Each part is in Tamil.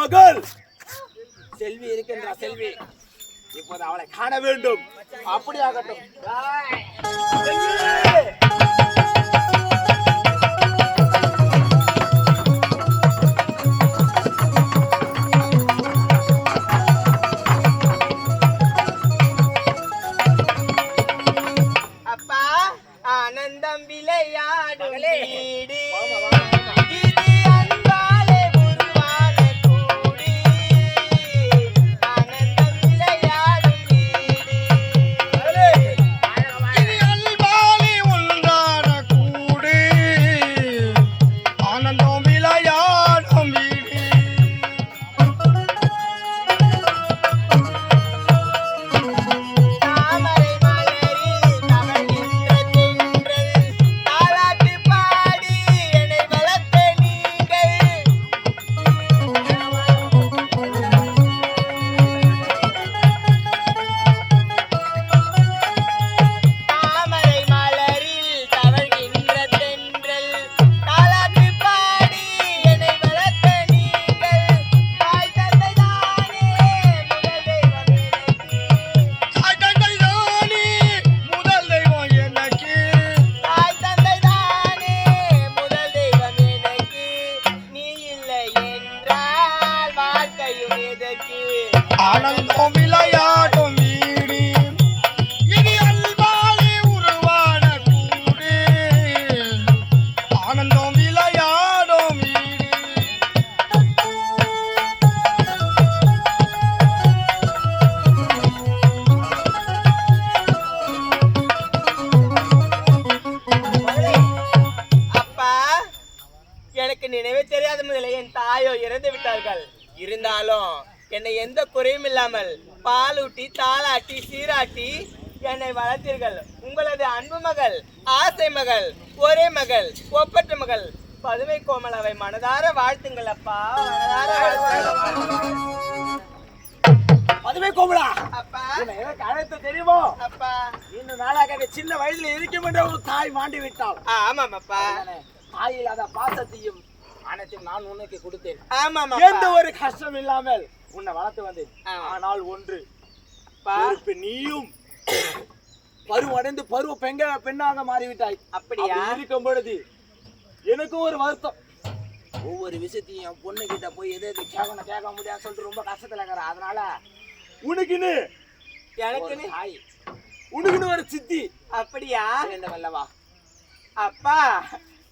மகள். செல்வி இருக்கின்ற செல்வி. இப்போது அவளை காண வேண்டும். அப்படியாகட்டும். நினைவே தெரியாத முதல்ல என் தாயோ இறந்து விட்டார்கள். இருந்தாலும் என்னை எந்த குறையும் இல்லாமல் பாலூட்டி தாளாட்டி சீராட்டி என்னை வளர்த்தீர்கள். உங்களது அன்பு மகள் ஆசை மகள் ஒரே மகள் ஒப்பற்ற மகள் பதுமை கோமலவை மனதார வாழ்த்துங்கள் அப்பா. பதுமை கோமலா அப்பா. அழைத்து தெரியுமோ? அப்பா. இன்னும் நாளாக சின்ன வயதில் இருக்கும் என்ற ஒரு தாய் மாண்டி விட்டாள் ஆமாம் அப்பா. தாய் இல்லாத பாசத்தையும் அனைத்தையும் நான் உனக்கு கொடுத்தேன். ஆமாம் எந்த அப்பா ஒரு கஷ்டம் இல்லாமல் உன்னை வளர்த்து வந்தேன். ஆனால் ஒன்று நீயும் பருவடைந்து பருவ பெங்க பெண்ணாக மாறிவிட்டாய். அப்படியா? அப்படி இருக்கும் பொழுது எனக்கும் ஒரு வருத்தம். ஒவ்வொரு விஷயத்தையும் என் பொண்ணு கிட்ட போய் எது எது கேட்கணும் கேட்க முடியாதுன்னு சொல்லிட்டு ரொம்ப கஷ்டத்துல இருக்கிறேன் அதனால உனக்குன்னு எனக்குன்னு? தாய். உனக்குன்னு ஒரு சித்தி. அப்படியா? வேண்டும் அல்லவா அப்பா.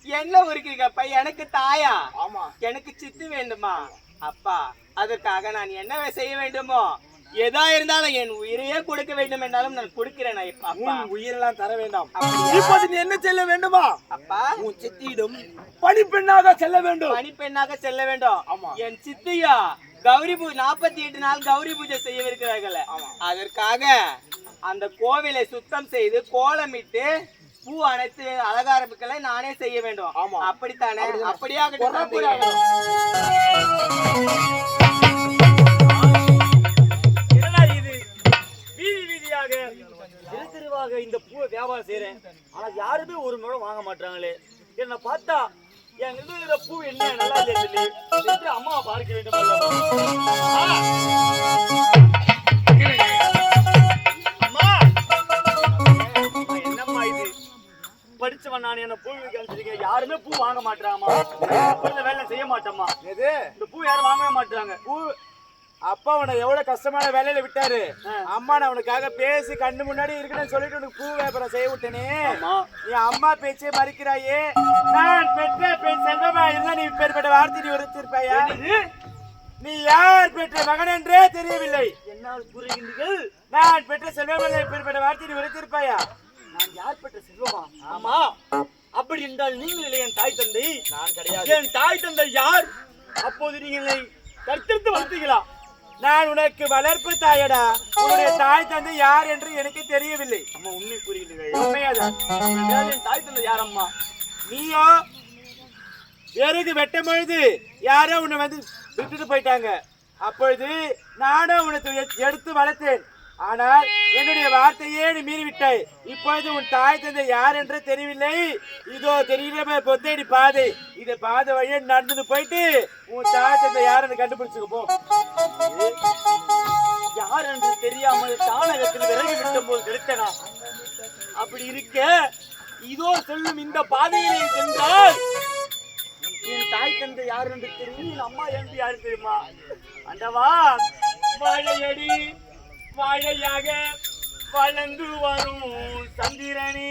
என்ன உருக்கிறீங்கப்பா எனக்கு தாயா? ஆமா. எனக்கு சித்து வேண்டுமா? அப்பா அதற்காக நான் என்ன செய்ய வேண்டுமோ? எதா இருந்தாலும் என் உயிரையே கொடுக்க வேண்டும் என்றாலும் நான் கொடுக்கிறேன் உன் உயிரெல்லாம் தர வேண்டாம்? இப்போது நீ என்ன செல்ல வேண்டுமா? அப்பா. உன் சித்தியிடம் பணிப்பெண்ணாக செல்ல வேண்டும். பணிப்பெண்ணாக செல்ல வேண்டும். ஆமா. என் சித்தியா கௌரி பூஜை நாற்பத்தி எட்டு நாள் கௌரி பூஜை செய்யவிருக்கிறார்கள். ஆமா. அதற்காக அந்த கோவிலை சுத்தம் செய்து கோலமிட்டு பூ அனைத்து அலங்காரப்புகளை நானே செய்ய வேண்டும். ஆமா. அப்படித்தானே? தெரு தெருவாக இந்த பூவை வியாபாரம் செய்றேன். ஆனா யாருமே ஒரு முறை வாங்க மாட்டாங்களே என்ன பார்த்தா என் இருக்கிற பூ என்ன? நல்லா சென்று அம்மாவை பார்க்க வேண்டும். படிச்சவன் நான் என்ன பூ விற்க யாருமே பூ வாங்க மாட்டாங்கம்மா இந்த வேலை செய்ய மாட்டேம்மா. எது இந்த பூ யாரும் வாங்கவே மாட்டாங்க பூ? அப்பா அவனை எவ்வளவு கஷ்டமான வேலையில விட்டாரு. அம்மா நான் அவனுக்காக பேசி கண்ணு முன்னாடி இருக்கணும்னு சொல்லிட்டு உனக்கு பூ வியாபாரம் செய்ய விட்டேனே. நீ அம்மா பேச்சே மறிக்கிறாயே. நான் பெற்ற பெண் செல்வமா இருந்தா நீ இப்பேற்பட்ட வார்த்தை நீ உரைத்திருப்பாயா நீ யார் பெற்ற மகன் என்றே தெரியவில்லை. என்ன கூறுகின்றீர்கள் நான் பெற்ற செல்வமல்ல இப்பேற்பட்ட வார்த்தை நீ உரைத்திருப்பாயா நான் பெற்ற செல்வமா? ஆமா. அப்படி என்றால் நீங்கள் இல்லை என் தாய் தந்தை. நான் கிடையாது. என் தாய் தந்தை யார்? அப்போது நீங்கள் கற்பித்து வளர்த்தீங்களா நான் உனக்கு வளர்ப்பு தாயடா. உன்னுடைய தாய் தந்தை யார் என்று எனக்கு தெரியவில்லை. அம்மா உண்மை கூறுகின்றீர்கள் உண்மையாதான் என் தாய் தந்தை யார் அம்மா நீயோ? விறகு வெட்டும் பொழுது யாரோ உன்னை வந்து விட்டுட்டு போயிட்டாங்க. அப்பொழுது நானும் உனக்கு எடுத்து வளர்த்தேன். ஆனால் என்னுடைய வார்த்தையே நீ மீறிவிட்டாய். இப்பொழுது உன் தாய் தந்தை யார் என்று தெரியவில்லை. இதோ தெரிகிற பொத்தேடி பாதை. இந்த பாதை வழியே நடந்து போயிட்டு உன் தாய் தந்தை யாருன்னு கண்டுபிடிச்சுக்க போ. யார் என்று தெரியாமல் தானகத்தில் விலகி விட்ட போது கிடைத்தனா அப்படி இருக்க இதோ சொல்லும் இந்த பாதையிலே சென்றால் என் தாய் தந்தை யார் என்று தெரியும். என் அம்மா என்று யாரு தெரியுமா? அண்டவா மழையடி. வாழையாக வளர்ந்து வரும் சந்திரனே.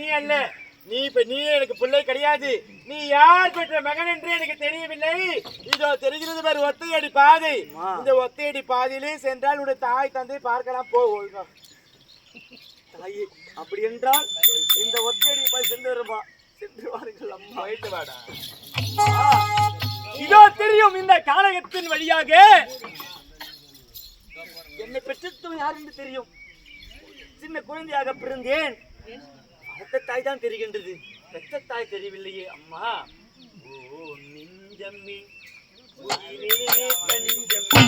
நீ அல்ல. நீ இப்ப நீ எனக்கு பிள்ளை கிடையாது. நீ யார் பெற்ற மகன் என்று எனக்கு தெரியவில்லை. இதோ தெரிகிறது பாரு ஒத்தையடி பாதை. இந்த ஒத்தையடி பாதையிலே சென்றால் உடைய தாய் தந்தை பார்க்கலாம். போ தாயே அப்படி என்றால் இந்த ஒத்தையடி போய் சென்று வருமா? சென்று வாருங்கள் அம்மா. போயிட்டு வாடா. இதோ தெரியும் இந்த கானகத்தின் வழியாக. என்னை பெற்றெடுத்தவன் யார் என்று தெரியும். சின்ன குழந்தையாக பிறந்தேன். அடுத்த தாய் தான் தெரிகின்றது. பெற்ற தாய் தெரியவில்லையே அம்மா. ஓ நெஞ்சம்மி நெஞ்சம்மி